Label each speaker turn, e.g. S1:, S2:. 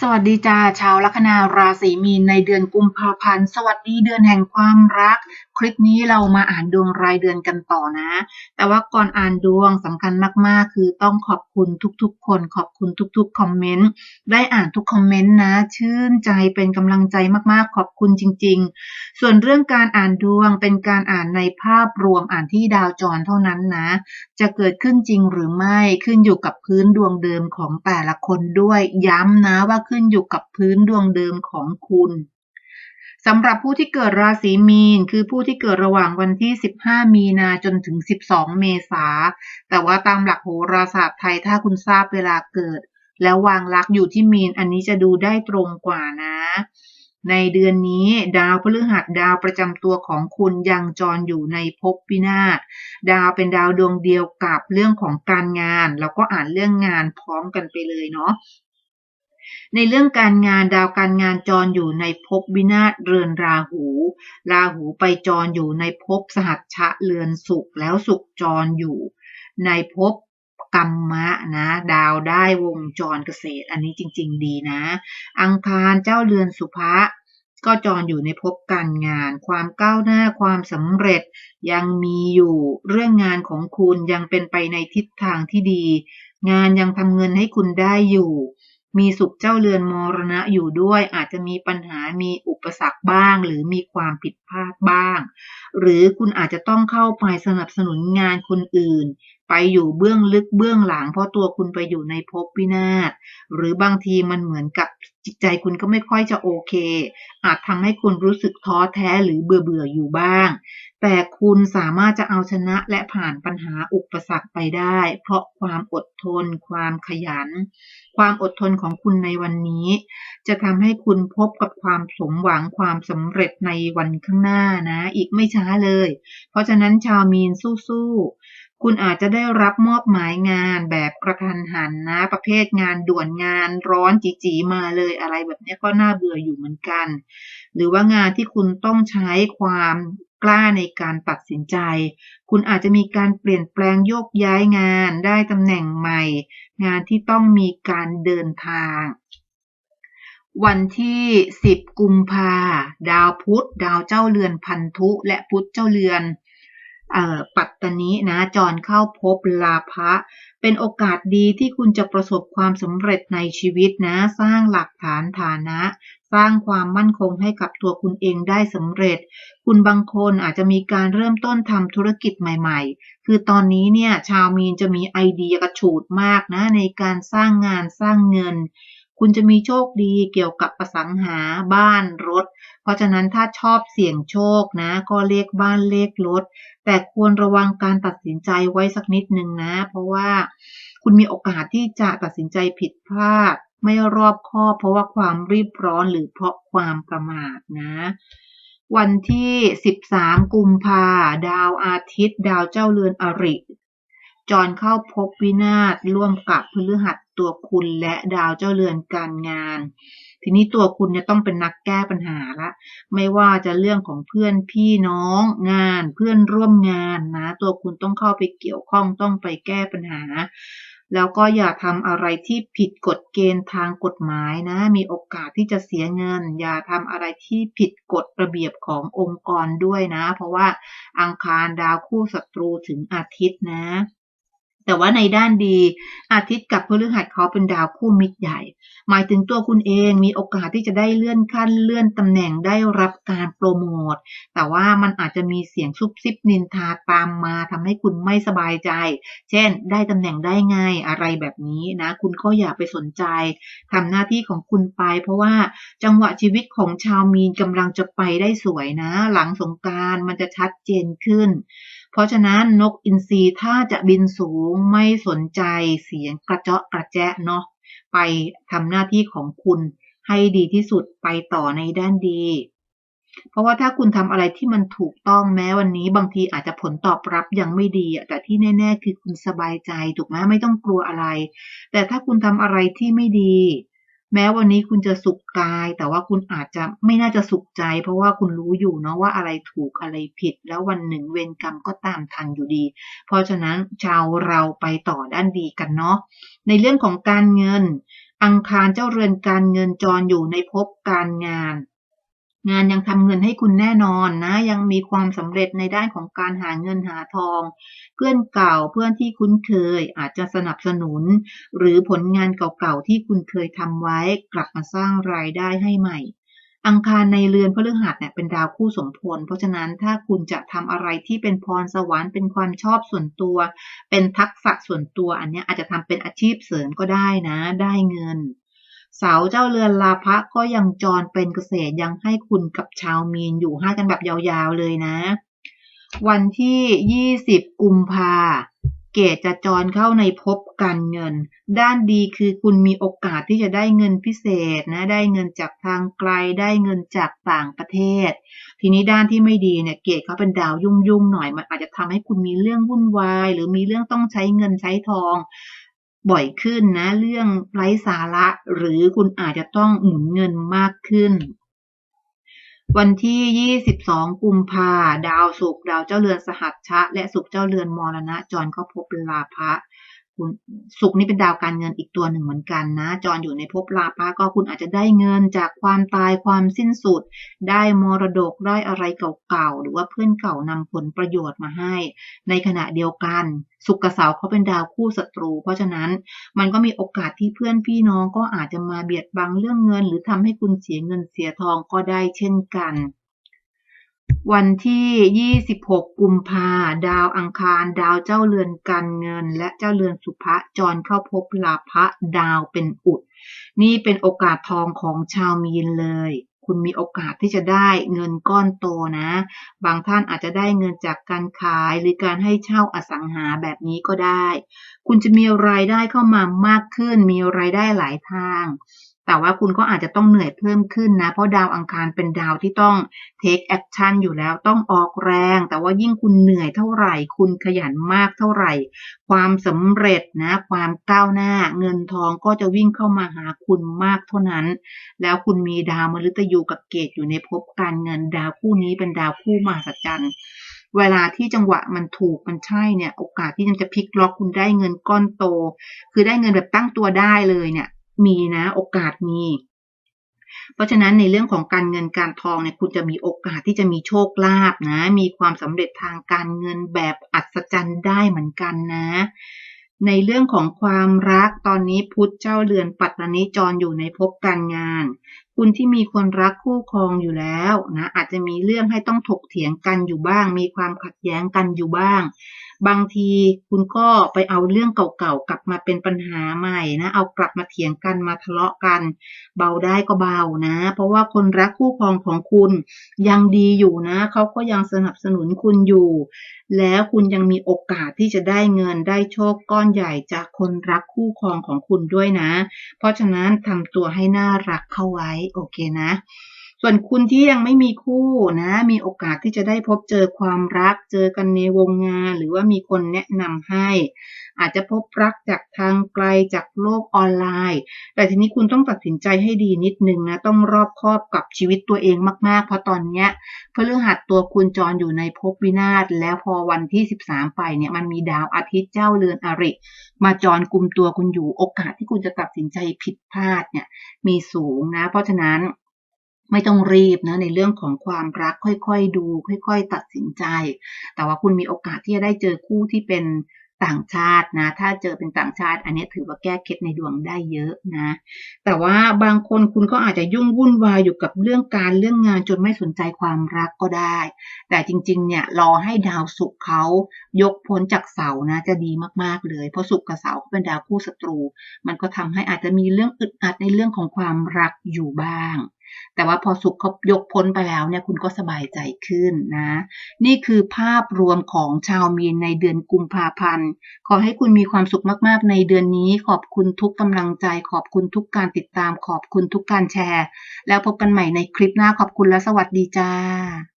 S1: สวัสดีจ้าชาวลัคนาราศีมีนในเดือนกุมภาพันธ์ สวัสดีเดือนแห่งความรัก คลิปนี้เรามาอ่านดวงรายเดือนกันต่อนะ แต่ว่าก่อนอ่านดวงสำคัญมากๆ คือต้องขอบคุณทุกๆ คนขอบคุณทุกๆคอมเมนต์ได้อ่านทุกคอมเมนต์นะ ชื่นใจเป็นกำลังใจมากๆ ขอบคุณจริง ๆ ส่วนเรื่องการอ่านดวงเป็นการอ่านในภาพรวมอ่านที่ดาวจรเท่านั้นนะ จะเกิดขึ้นจริงหรือไม่ขึ้นอยู่กับพื้นดวงเดิมของแต่ละคนด้วยย้ำนะว่าขึ้นอยู่กับพื้นดวงเดิมของคุณสำหรับผู้ที่เกิดราศีมีน คือผู้ที่เกิดระหว่างวันที่ 15 มีนาจนถึง 12 เมษา แต่ว่าตามหลักโหราศาสตร์ไทยถ้าคุณทราบเวลาเกิด แล้ววางลักอยู่ที่มีน อันนี้จะดูได้ตรงกว่านะ ในเดือนนี้ดาวพฤหัสดาวประจำตัวของคุณยังจรอยู่ในภพวินาศดาวเป็นดาวดวงเดียวกับเรื่องของการงาน แล้วก็อ่านเรื่องงานพร้อมกันไปเลยเนาะ ในเรื่องการงานดาวการงานจรอยู่ในภพวินาศเรือนราหู ราหูไปจรอยู่ในภพสหัชชะเรือนสุขแล้วสุขจรอยู่ ในภพกรรมะนะ ดาวได้วงจรเกษตร อันนี้จริง ๆ ดีนะ อังคารเจ้าเรือนสุภะก็จรอยู่ในภพการงาน ความก้าวหน้าความสำเร็จยังมีอยู่เรื่องงานของคุณยังเป็นไปในทิศทางที่ดี งานยังทำเงินให้คุณได้อยู่ มีสุขเจ้าเรือนมรณะอยู่ด้วยอาจจะมีปัญหามีอุปสรรคบ้าง หรือมีความผิดพลาดบ้าง หรือคุณอาจจะต้องเข้าไปสนับสนุนงานคนอื่นไปอยู่เบื้องลึกเบื้องหลัง เพราะตัวคุณไปอยู่ในภพวินาศหรือบางทีมันเหมือนกับจิตใจคุณก็ไม่ค่อยจะโอเค อาจทำให้คุณรู้สึกท้อแท้หรือเบื่อเบื่ออยู่บ้าง แต่คุณสามารถจะเอาชนะและผ่านปัญหาอุปสรรคไปได้ เพราะความอดทน ความขยัน ความอดทนของคุณในวันนี้ จะทำให้คุณพบกับความสมหวังความสำเร็จในวันข้างหน้านะ อีกไม่ช้าเลย เพราะฉะนั้นชาวมีนสู้ๆ คุณอาจจะได้รับมอบหมายงานแบบกระทันหันนะ ประเภทงานด่วนงานร้อนจีๆมาเลยอะไรแบบนี้ก็น่าเบื่ออยู่เหมือนกัน หรือว่างานที่คุณต้องใช้ความกล้าในการตัดสินใจ คุณอาจจะมีการเปลี่ยนแปลงโยกย้ายงานได้ตำแหน่งใหม่ งานที่ต้องมีการเดินทาง วันที่ 10 กุมภาดาวพุธ ดาวเจ้าเรือนพันธุ และพุธเจ้าเรือน ปัตตานีนะจรเข้าพบลาภะเป็นโอกาสดีที่คุณจะประสบความสำเร็จในชีวิตนะ สร้างหลักฐานฐานะ สร้างความมั่นคงให้กับตัวคุณเองได้สำเร็จ คุณบางคนอาจจะมีการเริ่มต้นทำธุรกิจใหม่ๆ คือตอนนี้เนี่ยชาวมีนจะมีไอเดียกระฉูดมากนะในการสร้างงานสร้างเงิน คุณจะมีโชคดีเกี่ยวกับประสังหาบ้านรถ เพราะฉะนั้นถ้าชอบเสี่ยงโชคนะ ก็เลขบ้านเลขรถ แต่ควรระวังการตัดสินใจไว้สักนิดหนึ่งนะ เพราะว่าคุณมีโอกาสที่จะตัดสินใจผิดพลาด ไม่รอบคอบเพราะว่าความรีบร้อนหรือเพราะความประมาทนะวันที่ 13 กุมภา ดาวอาทิตย์ ดาวเจ้าเรือนอริ จรเข้าพบวินาศร่วมกับพฤหัส ตัวคุณและดาวเจ้าเรือนการงาน ทีนี้ตัวคุณเนี่ยต้องเป็นนักแก้ปัญหาละ ไม่ว่าจะเรื่องของเพื่อนพี่น้องงานเพื่อนร่วมงานนะ ตัวคุณต้องเข้าไปเกี่ยวข้องต้องไปแก้ปัญหา แล้วก็อย่าทำอะไรที่ผิดกฎเกณฑ์ทางกฎหมายนะ มีโอกาสที่จะเสียเงิน อย่าทำอะไรที่ผิดกฎระเบียบขององค์กรด้วยนะ เพราะว่าอังคารดาวคู่ศัตรูถึงอาทิตย์นะ แต่ว่าในด้านดีอาทิตย์กับพฤหัสเขาเป็นดาวคู่มิตรใหญ่ หมายถึงตัวคุณเองมีโอกาสที่จะได้เลื่อนขั้นเลื่อนตำแหน่งได้รับการโปรโมท แต่ว่ามันอาจจะมีเสียงซุบซิบนินทาตามมาทำให้คุณไม่สบายใจ เช่น ได้ตำแหน่งได้ไงอะไรแบบนี้นะ คุณก็อย่าไปสนใจทำหน้าที่ของคุณไป เพราะว่าจังหวะชีวิตของชาวมีนกำลังจะไปได้สวยนะ หลังสงการมันจะชัดเจนขึ้น เพราะฉะนั้นนกอินทรีถ้าจะบินสูงไม่สนใจเสียงกระเจาะกระแจะเนาะไปทำหน้าที่ของคุณให้ดีที่สุดไปต่อในด้านดี เพราะว่าถ้าคุณทำอะไรที่มันถูกต้องแม้วันนี้บางทีอาจจะผลตอบรับยังไม่ดี แต่ที่แน่ ๆ คือคุณสบายใจถูกไหมไม่ต้องกลัวอะไร แต่ถ้าคุณทำอะไรที่ไม่ดี แม้วันนี้คุณจะสุขกาย แต่ว่าคุณอาจจะไม่น่าจะสุขใจ เพราะว่าคุณรู้อยู่เนาะว่าอะไรถูกอะไรผิด แล้ววันหนึ่งเวรกรรมก็ตามทันอยู่ดี เพราะฉะนั้นชาวเราไปต่อด้านดีกันเนาะในเรื่องของการเงิน อังคารเจ้าเรือนการเงินจรอยู่ในภพการงาน งานยังทำเงินให้คุณแน่นอนนะ ยังมีความสำเร็จในด้านของการหาเงินหาทอง เพื่อนเก่าเพื่อนที่คุ้นเคยอาจจะสนับสนุน หรือผลงานเก่าๆที่คุณเคยทำไว้กลับมาสร้างรายได้ให้ใหม่ อังคารในเรือนพฤหัสเนี่ยเป็นดาวคู่สมพล เพราะฉะนั้นถ้าคุณจะทำอะไรที่เป็นพรสวรรค์เป็นความชอบส่วนตัว เป็นทักษะส่วนตัวอันนี้อาจจะทำเป็นอาชีพเสริมก็ได้นะ ได้เงิน เสาเจ้าเรือนลาภะก็ยังจรเป็นเกษตรยังให้คุณกับชาวมีนอยู่ให้กันแบบยาวๆเลยนะ วันที่ 20 กุมภาเกตจะจรเข้าในภพการเงิน ด้านดีคือคุณมีโอกาสที่จะได้เงินพิเศษนะ ได้เงินจากทางไกล ได้เงินจากต่างประเทศ ทีนี้ด้านที่ไม่ดีเนี่ย เกตเขาเป็นดาวยุ่งๆหน่อย มันอาจจะทำให้คุณมีเรื่องวุ่นวาย หรือมีเรื่องต้องใช้เงินใช้ทอง บ่อยขึ้นนะ เรื่องไร้สาระ หรือคุณอาจจะต้องหมุนเงินมากขึ้น วันที่ 22 กุมภาดาวศุกร์ดาวเจ้าเรือนสหัชชะ และศุกร์เจ้าเรือนมรณะจรเข้าภพเป็นลาภะ คุณศุกนี่เป็นดาวการเงินอีกตัวหนึ่งเหมือนกันนะ จรอยู่ในภพลาภะก็คุณอาจจะได้เงินจากความตายความสิ้นสุด ได้มรดกได้อะไรเก่าๆ หรือว่าเพื่อนเก่านำผลประโยชน์มาให้ ในขณะเดียวกันศุกกับเสาเขาเป็นดาวคู่ศัตรู เพราะฉะนั้นมันก็มีโอกาสที่เพื่อนพี่น้องก็อาจจะมาเบียดบังเรื่องเงิน หรือทำให้คุณเสียเงินเสียทองก็ได้เช่นกัน วันที่26กุมภาดาวอังคาร ดาวเจ้าเรือนการเงิน และเจ้าเรือนสุภะจรเข้าพบลาภะดาวเป็นอุด นี่เป็นโอกาสทองของชาวมีนเลย คุณมีโอกาสที่จะได้เงินก้อนโตนะ บางท่านอาจจะได้เงินจากการขายหรือการให้เช่าอสังหาแบบนี้ก็ได้ คุณจะมีรายได้เข้ามามากขึ้น มีรายได้หลายทาง แต่ว่าคุณก็อาจจะต้องเหนื่อยเพิ่มขึ้นนะ เพราะดาวอังคารเป็นดาวที่ต้อง take action อยู่แล้วต้องออกแรง แต่ว่ายิ่งคุณเหนื่อยเท่าไหร่ คุณขยันมากเท่าไหร่ ความสำเร็จนะ ความก้าวหน้าเงินทองก็จะวิ่งเข้ามาหาคุณมากเท่านั้น แล้วคุณมีดาวมฤตยูกับเกตอยู่ในภพการเงินดาวคู่นี้เป็นดาวคู่มหัศจรรย์เวลาที่จังหวะมันถูกมันใช่เนี่ย โอกาสที่มันจะพลิกล็อกคุณได้เงินก้อนโต คือได้เงินแบบตั้งตัวได้เลยเนี่ย มีนะโอกาสมี เพราะฉะนั้นในเรื่องของการเงินการทองเนี่ยคุณจะมีโอกาสที่จะมีโชคลาภนะ มีความสำเร็จทางการเงินแบบอัศจรรย์ได้เหมือนกันนะ ในเรื่องของความรักตอนนี้พุทธเจ้าเรือนปัตตานิจรอยู่ในภพการงานคุณที่มีคนรักคู่ครองอยู่แล้วนะอาจจะมีเรื่องให้ต้องถกเถียงกันอยู่บ้าง มีความขัดแย้งกันอยู่บ้าง บางทีคุณก็ไปเอาเรื่องเก่าๆกลับมาเป็นปัญหาใหม่นะเอากลับมาเถียงกันมาทะเลาะกัน เบาได้ก็เบานะ เพราะว่าคนรักคู่ครองของคุณยังดีอยู่นะเขาก็ยังสนับสนุนคุณอยู่ แล้วคุณยังมีโอกาสที่จะได้เงินได้โชคก้อนใหญ่จากคนรักคู่ครองของคุณด้วยนะ เพราะฉะนั้นทำตัวให้น่ารักเข้าไว้โอเคนะ ส่วนคุณที่ยังไม่มีคู่นะ มีโอกาสที่จะได้พบเจอความรัก เจอกันในวงงาน หรือว่ามีคนแนะนำให้ อาจจะพบรักจากทางไกลจากโลกออนไลน์ แต่ทีนี้คุณต้องตัดสินใจให้ดีนิดนึงนะ ต้องรอบคอบกับชีวิตตัวเองมากๆ เพราะตอนเนี้ยพฤหัสตัวคุณจรอยู่ในภพวินาศ แล้วพอวันที่ 13 ไปเนี่ยมันมีดาวอาทิตย์เจ้าเรือนอริ มาจรกลุ่มตัวคุณอยู่ โอกาสที่คุณจะตัดสินใจผิดพลาดเนี่ยมีสูงนะ เพราะฉะนั้น ไม่ต้องรีบนะในเรื่องของความรักค่อยๆดู ค่อย ๆ ตัดสินใจ แต่ว่าคุณมีโอกาสที่จะได้เจอคู่ที่เป็นต่างชาตินะ ถ้าเจอเป็นต่างชาติ อันนี้ถือว่าแก้เคล็ดในดวงได้เยอะนะ แต่ว่าบางคนคุณก็อาจจะยุ่งวุ่นวายอยู่กับเรื่องการเรื่องงานจนไม่สนใจความรักก็ได้ แต่จริงๆ เนี่ยรอให้ดาวศุกร์เขายกพ้นจากเสานะ จะดีมากๆเลย เพราะศุกร์กับเสาเขาเป็นดาวคู่ศัตรู มันก็ทำให้อาจจะมีเรื่องอึดอัดในเรื่องของความรักอยู่บ้าง แต่ว่าพอสุขเขายกพ้นไปแล้วเนี่ยคุณก็สบายใจขึ้นนะ นี่คือภาพรวมของชาวมีนในเดือนกุมภาพันธ์ ขอให้คุณมีความสุขมากๆ ในเดือนนี้ ขอบคุณทุกกำลังใจ ขอบคุณทุกการติดตาม ขอบคุณทุกการแชร์ แล้วพบกันใหม่ในคลิปหน้าขอบคุณและสวัสดีจ้า